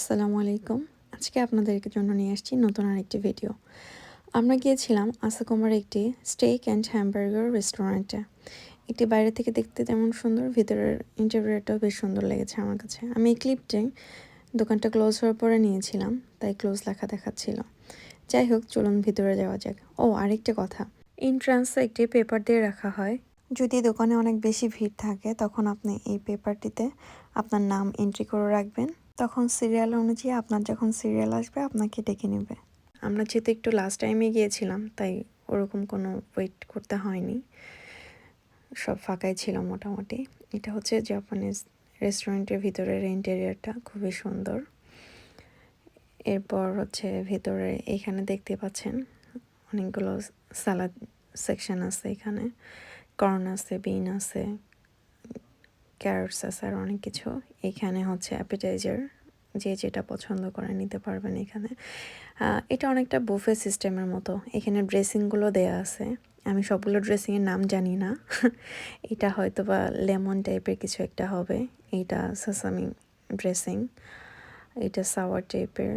আসসালামু আলাইকুম। আজকে আপনাদের জন্য নিয়ে আসছি নতুন আরেকটি ভিডিও আমরা গিয়েছিলাম আসাকুমার একটি স্টেক অ্যান্ড হ্যামবার্গার রেস্টুরেন্টে একটি বাইরে থেকে দেখতে তেমন সুন্দর, ভিতরের ইন্টারভিউটাও বেশ সুন্দর লেগেছে আমার কাছে। আমি এই ক্লিপটি দোকানটা ক্লোজ হওয়ার পরে নিয়েছিলাম, তাই ক্লোজ লেখা দেখাচ্ছিল। যাই হোক, চলুন ভিতরে যাওয়া যাক। ও, আরেকটা কথা। এন্ট্রান্সে একটি পেপার দিয়ে রাখা হয়। যদি দোকানে অনেক বেশি ভিড় থাকে, তখন আপনি এই পেপারটিতে আপনার নাম এন্ট্রি করে রাখবেন। তখন সিরিয়াল অনুযায়ী আপনার যখন সিরিয়াল আসবে, আপনাকে ডেকে নেবে। আমরা যেহেতু একটু লাস্ট টাইমে গিয়েছিলাম, তাই ওরকম কোনো ওয়েট করতে হয়নি। সব ফাঁকাই ছিল মোটামুটি। এটা হচ্ছে জাপানিজ রেস্টুরেন্টের ভিতরের ইন্টেরিয়ারটা খুবই সুন্দর। এরপর হচ্ছে ভেতরে, এখানে দেখতে পাচ্ছেন অনেকগুলো সালাদ সেকশন আছে এখানে। কর্ন আছে বিন আছে। ক্যারটস আছে আর অনেক কিছু। এখানে হচ্ছে অ্যাপিটাইজার যে যেটা পছন্দ করে নিতে পারবেন এখানে। এটা অনেকটা বুফে সিস্টেমের মতো। এখানে ড্রেসিংগুলো দেয়া আছে। আমি সবগুলো ড্রেসিংয়ের নাম জানি না। এটা হয়তো বা লেমন টাইপের কিছু একটা হবে। এইটা সাসামি ড্রেসিং এটা সাওয়ার টাইপের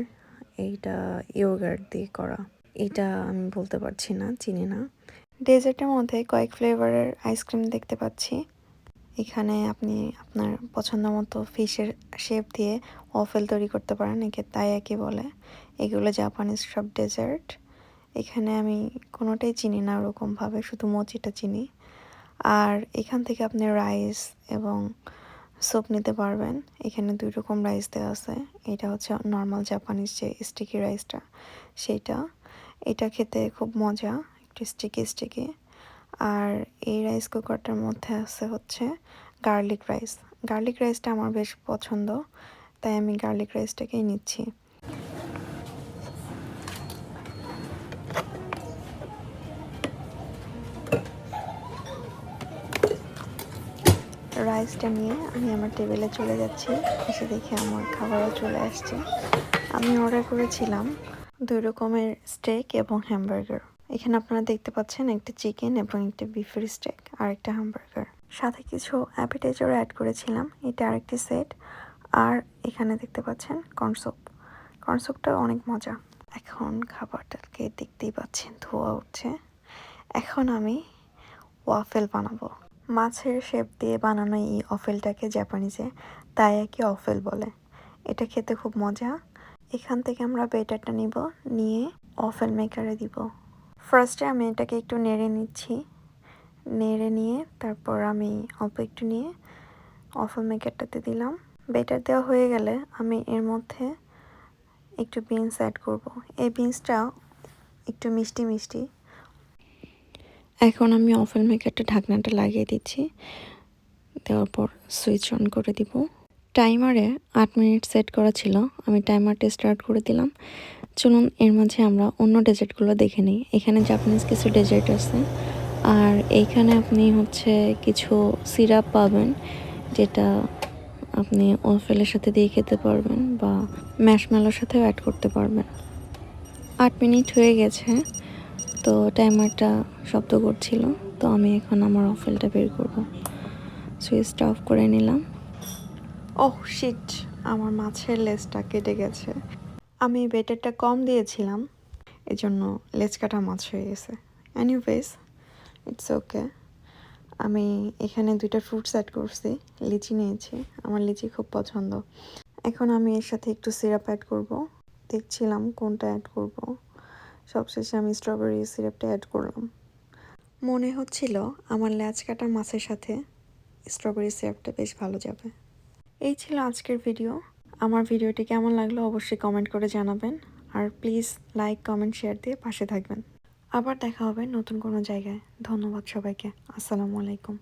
এইটা ইয়োগার্ট দিয়ে করা। এটা আমি বলতে পারছি না, চিনি না। ডেজার্টের মধ্যে কয়েক ফ্লেভারের আইসক্রিম দেখতে পাচ্ছি। এখানে আপনি আপনার পছন্দ মতো ফিশের শেপ দিয়ে ওয়াফেল তৈরি করতে পারেন, একে তাই একই বলে। এগুলো জাপানিজ সব ডেজার্ট এখানে আমি কোনোটাই চিনি না ওরকমভাবে, শুধু মচিটা চিনি। আর এখান থেকে আপনি রাইস এবং স্যুপ নিতে পারবেন। এখানে দুই রকম রাইস দেওয়া আছে। এটা হচ্ছে নর্মাল জাপানিজ যে স্টিকি রাইসটা সেইটা। এটা খেতে খুব মজা, একটু স্টিকি স্টিকি আর এই রাইস কুকারটার মধ্যে আছে হচ্ছে গার্লিক রাইস গার্লিক রাইসটা আমার বেশ পছন্দ, তাই আমি গার্লিক রাইসটাকেই নিচ্ছি। রাইসটা নিয়ে আমি আমার টেবিলে চলে যাচ্ছি, এসে দেখে আমার খাবারও চলে আসছে। আমি অর্ডার করেছিলাম দুই রকমের স্টেক এবং হ্যামবার্গার এখানে আপনারা দেখতে পাচ্ছেন একটা চিকেন এবং একটা বিফের স্টেক আর একটা হ্যামবার্গার সাথে কিছু অ্যাপিটাইজার অ্যাড করেছিলাম, এটা আরেকটি সেট আর এখানে দেখতে পাচ্ছেন কর্নসুপ কর্নসুপটা অনেক মজা। এখন খাবারটাকে দেখতেই পাচ্ছেন, ধোয়া উঠছে। এখন আমি ওয়াফেল বানাবো। মাছের শেপ দিয়ে বানানো এই অফেলটাকে জাপানিজে তাই একই অফেল বলে। এটা খেতে খুব মজা। এখান থেকে আমরা বেটারটা নিব, নিয়ে অফেল মেকারে দিব। ফার্স্টে আমি এটাকে একটু নেড়ে নিচ্ছি। নেড়ে নিয়ে তারপর আমি অল্প একটু নিয়ে অফেল মেকারটাতে দিলাম। বেটার দেওয়া হয়ে গেলে আমি এর মধ্যে একটু বিনস অ্যাড করব। এই বিনসটা একটু মিষ্টি মিষ্টি। এখন আমি অফেল মেকারটা ঢাকনাটা লাগিয়ে দিচ্ছি। দেওয়ার পর সুইচ অন করে দিব। টাইমারে আট মিনিট সেট করা ছিল। আমি টাইমারটা স্টার্ট করে দিলাম। চলুন, এর মাঝে আমরা অন্য ডেজার্টগুলো দেখে নিই। এখানে জাপানিজ কিছু ডেজার্ট আছে। আর এইখানে আপনি হচ্ছে কিছু সিরাপ পাবেন, যেটা আপনি ওফেলের সাথে দিয়ে খেতে পারবেন বা ম্যাশমেলোর সাথেও অ্যাড করতে পারবেন। আট মিনিট হয়ে গেছে, তো টাইমারটা শব্দ করছিল, তো আমি এখন আমার অফেলটা বের করব। সুইচটা অফ করে নিলাম। ওহ শিট আমার মাছের লেজটা কেটে গেছে। আমি বেটারটা কম দিয়েছিলাম, এজন্য লেজ কাটা মাছ হয়ে গেছে। এনিওয়েজ ইটস ওকে আমি এখানে দুইটা ফ্রুটস অ্যাড করছি, লিচি নিয়েছি, আমার লিচি খুব পছন্দ। এখন আমি এর সাথে একটু সিরাপ অ্যাড করব, দেখছিলাম কোনটা অ্যাড করব। সবশেষে আমি স্ট্রবেরি সিরাপটা অ্যাড করলাম। মনে হচ্ছিল আমার ল্যাচ কাটা মাছের সাথে স্ট্রবেরি সিরাপটা বেশ ভালো যাবে। এই ছিল আজকের ভিডিও আমার ভিডিওটি কেমন লাগল অবশ্যই কমেন্ট করে জানাবেন। আর প্লিজ লাইক কমেন্ট শেয়ার দিয়ে পাশে থাকবেন। আবার দেখা হবে নতুন কোনো জায়গায়। ধন্যবাদ সবাইকে। আসসালামু আলাইকুম।